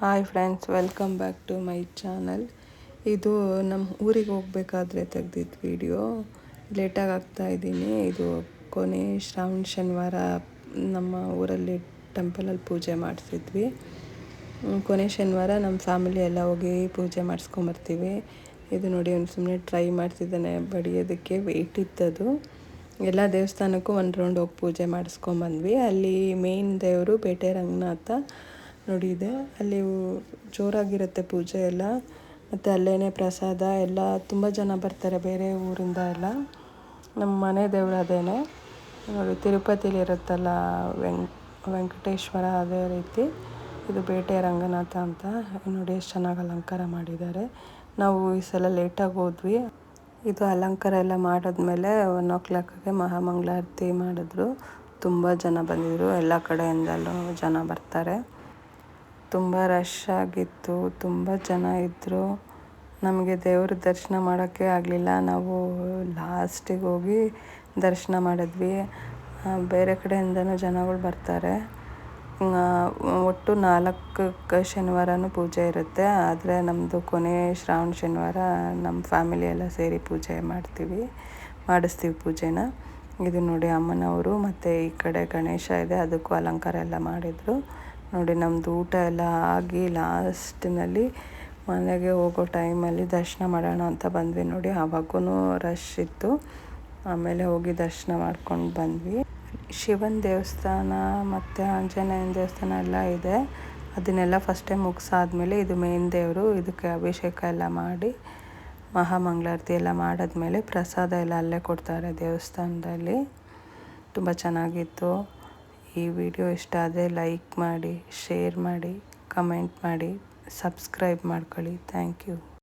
Hi friends welcome back to my channel ಇದು ನಮ್ಮ ಊರಿಗೆ ಹೋಗಬೇಕಾದ್ರೆ ತೆಗ್ದಿದ್ದು ವಿಡಿಯೋ ಲೇಟಾಗಿ ಆಗ್ತಾ ಇದ್ದೀನಿ. ಇದು ಕೊನೆ ಶ್ರಾವಣ ಶನಿವಾರ ನಮ್ಮ ಊರಲ್ಲಿ ಟೆಂಪಲಲ್ಲಿ ಪೂಜೆ ಮಾಡಿಸಿದ್ವಿ. ಕೊನೆ ಶನಿವಾರ ನಮ್ಮ ಫ್ಯಾಮಿಲಿ ಎಲ್ಲ ಹೋಗಿ ಪೂಜೆ ಮಾಡಿಸ್ಕೊಂಬರ್ತೀವಿ ಇದು ನೋಡಿ ಅವ್ನು ಸುಮ್ಮನೆ ಟ್ರೈ ಮಾಡ್ತಿದ್ದಾನೆ. ಬಡಿಯೋದಕ್ಕೆ ವೆಯ್ಟ್ ಇತ್ತದು ಎಲ್ಲ ದೇವಸ್ಥಾನಕ್ಕೂ ಒಂದು ರೌಂಡ್ ಹೋಗಿ ಪೂಜೆ ಮಾಡಿಸ್ಕೊಂಬಂದ್ವಿ ಅಲ್ಲಿ ಮೇನ್ ದೇವರು ಬೇಟೆ ರಂಗನಾಥ. ನೋಡಿ ಇದೆ. ಅಲ್ಲಿ ಜೋರಾಗಿರುತ್ತೆ ಪೂಜೆ ಎಲ್ಲ. ಮತ್ತು ಅಲ್ಲೇ ಪ್ರಸಾದ ಎಲ್ಲ. ತುಂಬ ಜನ ಬರ್ತಾರೆ ಬೇರೆ ಊರಿಂದ ಎಲ್ಲ. ನಮ್ಮ ಮನೆ ದೇವರು ಅದೇನೆ. ನೋಡಿ ತಿರುಪತಿಲಿರುತ್ತಲ್ಲ ವೆಂಕ್, ವೆಂಕಟೇಶ್ವರ ಅದೇ ರೀತಿ. ಇದು ಬೇಟೆ ರಂಗನಾಥ ಅಂತ. ನೋಡಿ, ಎಷ್ಟು ಚೆನ್ನಾಗಿ ಅಲಂಕಾರ ಮಾಡಿದ್ದಾರೆ. ನಾವು ಈ ಸಲ ಲೇಟಾಗಿ ಹೋದ್ವಿ. ಇದು ಅಲಂಕಾರ ಎಲ್ಲ ಮಾಡಿದ್ಮೇಲೆ ಒನ್ ಓ ಕ್ಲಾಕಿಗೆ ಮಹಾಮಂಗಳಾರತಿ ಮಾಡಿದ್ರು. ತುಂಬ ಜನ ಬಂದಿದ್ರು. ಎಲ್ಲ ಕಡೆಯಿಂದಲೂ ಜನ ಬರ್ತಾರೆ. ತುಂಬ ರಶ್ ಆಗಿತ್ತು, ತುಂಬ ಜನ ಇದ್ದರು ನಮಗೆ ದೇವ್ರ ದರ್ಶನ ಮಾಡೋಕ್ಕೆ ಆಗಲಿಲ್ಲ. ನಾವು ಲಾಸ್ಟಿಗೆ ಹೋಗಿ ದರ್ಶನ ಮಾಡಿದ್ವಿ. ಬೇರೆ ಕಡೆಯಿಂದನೂ ಜನಗಳು ಬರ್ತಾರೆ. ಒಟ್ಟು ನಾಲ್ಕು ಶನಿವಾರನೂ ಪೂಜೆ ಇರುತ್ತೆ. ಆದರೆ ನಮ್ಮದು ಕೊನೆ ಶ್ರಾವಣ ಶನಿವಾರ ನಮ್ಮ ಫ್ಯಾಮಿಲಿ ಎಲ್ಲ ಸೇರಿ ಪೂಜೆ ಮಾಡ್ತೀವಿ, ಮಾಡಿಸ್ತೀವಿ ಪೂಜೆನ. ಇದು ನೋಡಿ ಅಮ್ಮನವರು ಮತ್ತು ಈ ಕಡೆ ಗಣೇಶ ಇದೆ, ಅದಕ್ಕೂ ಅಲಂಕಾರ ಎಲ್ಲ ಮಾಡಿದರು. ನೋಡಿ ನಮ್ಮದು ಊಟ ಎಲ್ಲ ಆಗಿ ಲಾಸ್ಟಿನಲ್ಲಿ ಮನೆಗೆ ಹೋಗೋ ಟೈಮಲ್ಲಿ ದರ್ಶನ ಮಾಡೋಣ ಅಂತ ಬಂದ್ವಿ ನೋಡಿ. ಆವಾಗೂ ರಶ್ ಇತ್ತು. ಆಮೇಲೆ ಹೋಗಿ ದರ್ಶನ ಮಾಡ್ಕೊಂಡು ಬಂದ್ವಿ. ಶಿವನ ದೇವಸ್ಥಾನ ಮತ್ತು ಆಂಜನೇಯನ ದೇವಸ್ಥಾನ ಎಲ್ಲ ಇದೆ. ಅದನ್ನೆಲ್ಲ ಫಸ್ಟ್ ಟೈಮ್ ಮುಗಿಸಾದ್ಮೇಲೆ ಇದು ಮೇನ್ ದೇವರು. ಇದಕ್ಕೆ ಅಭಿಷೇಕ ಎಲ್ಲ ಮಾಡಿ, ಮಹಾಮಂಗಳಾರತಿ ಎಲ್ಲ ಮಾಡಿದ್ಮೇಲೆ ಪ್ರಸಾದ ಎಲ್ಲ ಅಲ್ಲೇ ಕೊಡ್ತಾರೆ ದೇವಸ್ಥಾನದಲ್ಲಿ. ತುಂಬ ಚೆನ್ನಾಗಿತ್ತು. ಈ ವಿಡಿಯೋ ಇಷ್ಟ ಆದರೆ ಲೈಕ್ ಮಾಡಿ ಶೇರ್ ಮಾಡಿ ಕಮೆಂಟ್ ಮಾಡಿ ಸಬ್ಸ್ಕ್ರೈಬ್ ಮಾಡ್ಕೊಳ್ಳಿ. Thank you